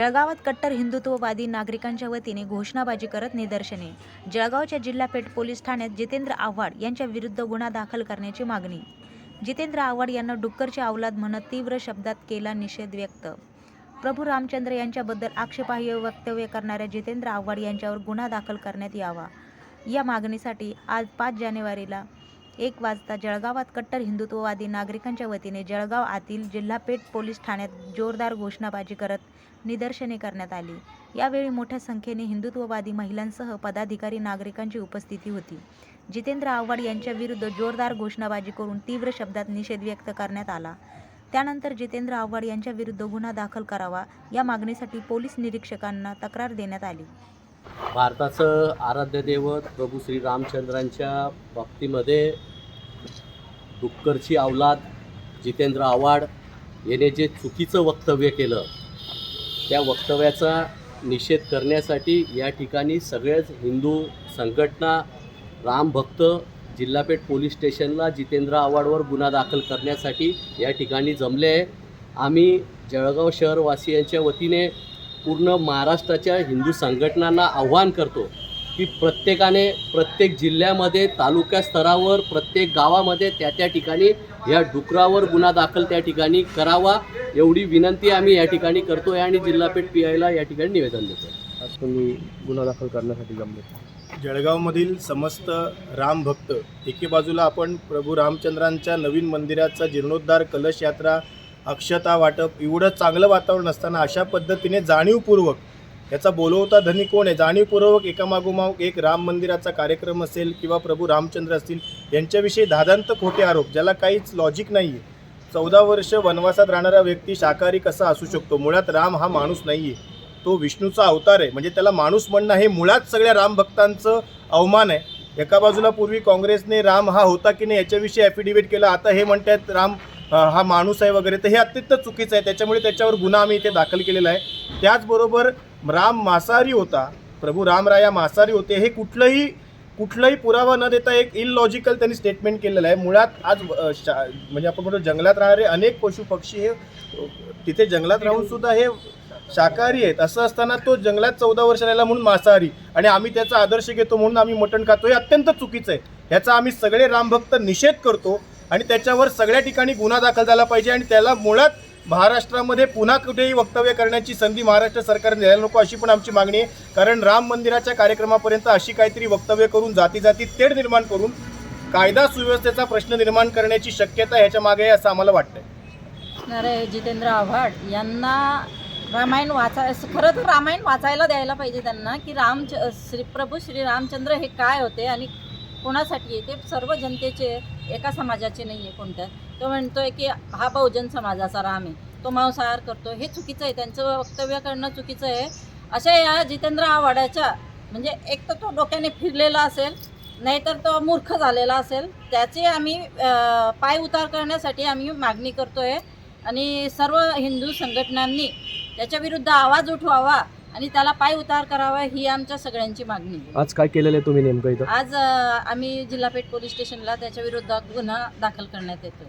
जळगावात कट्टर हिंदुत्ववादी नागरिकांच्या वतीने घोषणाबाजी करत निदर्शने. जळगावच्या जिल्हा पेठ पोलीस ठाण्यात जितेंद्र आव्हाड यांच्या विरुद्ध गुन्हा दाखल करण्याची मागणी. जितेंद्र आव्हाड यांना डुक्करची अवलाद म्हणत तीव्र शब्दात केला निषेध व्यक्त. प्रभू रामचंद्र यांच्याबद्दल आक्षेपार्ह वक्तव्य करणाऱ्या जितेंद्र आव्हाड यांच्यावर गुन्हा दाखल करण्यात यावा. या मागणीसाठी आज पाच जानेवारीला एक वाजता जळगावात कट्टर हिंदुत्ववादी नागरिकांच्या वतीने जळगाव आतील जिल्हापेठ पोलीस ठाण्यात जोरदार घोषणाबाजी करत निदर्शने करण्यात आली. यावेळी मोठ्या संख्येने हिंदुत्ववादी महिलांसह पदाधिकारी नागरिकांची उपस्थिती होती. जितेंद्र आव्हाड यांच्या विरुद्ध जोरदार घोषणाबाजी करून तीव्र शब्दात निषेध व्यक्त करण्यात आला. त्यानंतर जितेंद्र आव्हाड यांच्या विरुद्ध गुन्हा दाखल करावा या मागणीसाठी पोलीस निरीक्षकांना तक्रार देण्यात आली. भारताचं आराध्य दैवत प्रभू श्री रामचंद्रांच्या बाबतीमध्ये डुक्करची अवलाद जितेंद्र आव्हाड याने जे चुकीचं वक्तव्य केलं त्या वक्तव्याचा निषेध करण्यासाठी या ठिकाणी सगळेच हिंदू संघटना रामभक्त जिल्हापेठ पोलीस स्टेशनला जितेंद्र आव्हाडवर गुन्हा दाखल करण्यासाठी या ठिकाणी जमले आहे. आम्ही जळगाव शहरवासियांच्या वतीने पूर्ण महाराष्ट्राच्या हिंदू संघटनांना आव्हान करतो की प्रत्येकाने प्रत्येक जिल्ह्यामध्ये तालुका स्तरावर प्रत्येक गावामध्ये त्या त्या ठिकाणी या डुकरावर गुन्हा दाखल त्या ठिकाणी करावा एवढी विनंती आम्ही या ठिकाणी करतो आहे आणि जिल्हापेठ पी आयला या ठिकाणी निवेदन देतो आज तुम्ही गुन्हा दाखल करण्यासाठी जमले. जळगावमधील समस्त रामभक्त एके बाजूला आपण प्रभू रामचंद्रांच्या नवीन मंदिराचा जीर्णोद्धार कलश यात्रा अक्षता वाटप एवढं चांगलं वातावरण असताना अशा पद्धतीने जाणीवपूर्वक याचा बोलवता धनी कोण आहे? जाणीवपूर्वक एकामागोमाग एक राम मंदिराचा कार्यक्रम असेल किंवा प्रभू रामचंद्र असतील यांच्याविषयी धादांत खोटे आरोप ज्याला काहीच लॉजिक नाही आहे चौदा वर्ष वनवासात राहणारा व्यक्ती शाकाहारी कसा असू शकतो? मुळात राम हा माणूस नाही आहे तो विष्णूचा अवतार आहे. म्हणजे त्याला माणूस म्हणणं हे मुळात सगळ्या राम भक्तांचं अवमान आहे. एका बाजूला पूर्वी काँग्रेसने राम हा होता की नाही याच्याविषयी ॲफिडेव्हिट केलं. आता हे म्हणतात राम हा माणूस आहे वगैरे तर हे अत्यंत चुकीचं आहे. त्याच्यामुळे त्याच्यावर गुन्हा आम्ही इथे दाखल केलेला आहे. त्याचबरोबर राम मांसाहारी होता. प्रभू रामराया मांसाहारी होते. हे कुठलंही कुठलाही पुरावा न देता एक इलॉजिकल त्यांनी स्टेटमेंट केलेलं आहे. मुळात आज शा म्हणजे आपण म्हणतो जंगलात राहणारे अनेक पशु पक्षी हे तिथे जंगलात राहून सुद्धा हे शाकाहारी आहेत. असं असताना तो जंगलात चौदा वर्ष राहिला म्हणून मांसाहारी. आणि आम्ही त्याचा आदर्श घेतो म्हणून आम्ही मटण खातो. हे अत्यंत चुकीचं आहे. ह्याचा आम्ही सगळे रामभक्त निषेध करतो. आणि त्याच्यावर सगळ्या ठिकाणी गुन्हा दाखल झाला पाहिजे आणि त्याला मुळात महाराष्ट्रामध्ये पुन्हा कुठेही वक्तव्य करण्याची संधी महाराष्ट्र सरकारने द्यायला नको अशी पण आमची मागणी आहे. कारण राम मंदिराच्या कार्यक्रमापर्यंत अशी काहीतरी वक्तव्य करून जाती जाती तेढ निर्माण करून कायदा सुव्यवस्थेचा प्रश्न निर्माण करण्याची शक्यता ह्याच्या मागे आहे असं आम्हाला वाटतंय. अरे जितेंद्र आव्हाड यांना रामायण वाचाय खरं तर रामायण वाचायला द्यायला पाहिजे त्यांना की राम श्री प्रभू श्री रामचंद्र हे काय होते आणि कोणासाठी आहे? ते सर्व जनतेचे एका समाजाचे नाही आहे कोणत्या तो म्हणतोय की हा बहुजन समाजाचा राम आहे. तो मांसाहार करतो. हे चुकीचं आहे. त्यांचं वक्तव्य करणं चुकीचं आहे. अशा या जितेंद्र आव्हाडाच्या म्हणजे एक तर तो डोक्याने फिरलेला असेल नाहीतर तो मूर्ख झालेला असेल. त्याचे आम्ही पाय उतार करण्यासाठी आम्ही मागणी करतोय. आणि सर्व हिंदू संघटनांनी त्याच्या विरुद्ध आवाज उठवावा. आणि त्याला पाय उतार करावा ही आमच्या सगळ्यांची मागणी आहे. आज काय केलेलं आहे तुम्ही नेमकं इथं आज अं, आम्ही जिल्हापेठ पोलीस स्टेशनला त्याच्या विरुद्ध गुन्हा दाखल करण्यात येतोय